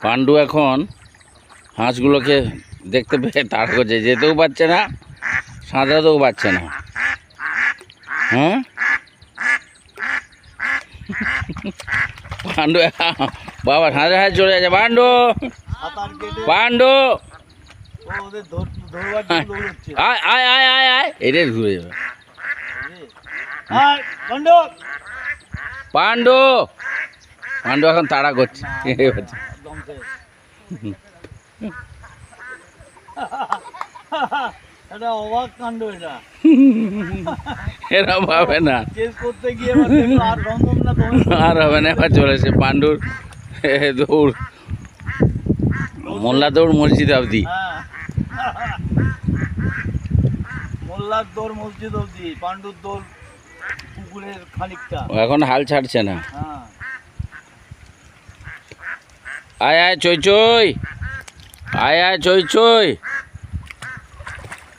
পাণ্ডু এখন হাঁসগুলোকে দেখতে পেয়ে তাড়া করছে যেতেও পারছে না সাঁতরাতেও পারছে না। হ্যাঁ? পাণ্ডু বাবা সাঁতরে হাঁস চলে যাচ্ছে পাণ্ডু! পাণ্ডু! আয় আয় আয় আয় আয়। এটাই ঘুরে যাবে। পাণ্ডু! পাণ্ডু এখন তাড়া করছে। এটা অবাক কাণ্ড এটা। এরা পাবে না। করতে গিয়ে আর হবে না এবার চলেছে পাণ্ডুর দৌড়। মোল্লা দৌড় মসজিদ অবধি। হ্যাঁ। মোল্লার দৌড় মসজিদ অবধি পাণ্ডুর দৌড় পুকুরের খানিকটা। এখন হাল ছাড়ছে না। হ্যাঁ আয় আয় চই চই আয় আয় চই চই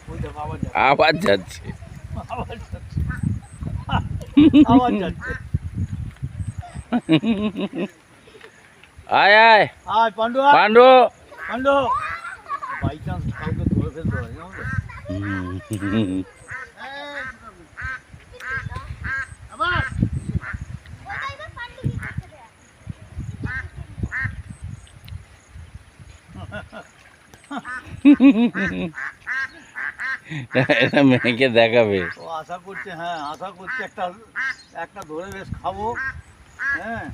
ওই দেখো আবার যাচ্ছে আবার যাচ্ছে আবার যাচ্ছে আবার যাচ্ছে আয় আয় আয় পাণ্ডু আয়। মেয়েকে দেখাবে। ও আশা করছে হ্যাঁ আশা করছে একটা একটা ধরে বেশ খাব। হ্যাঁ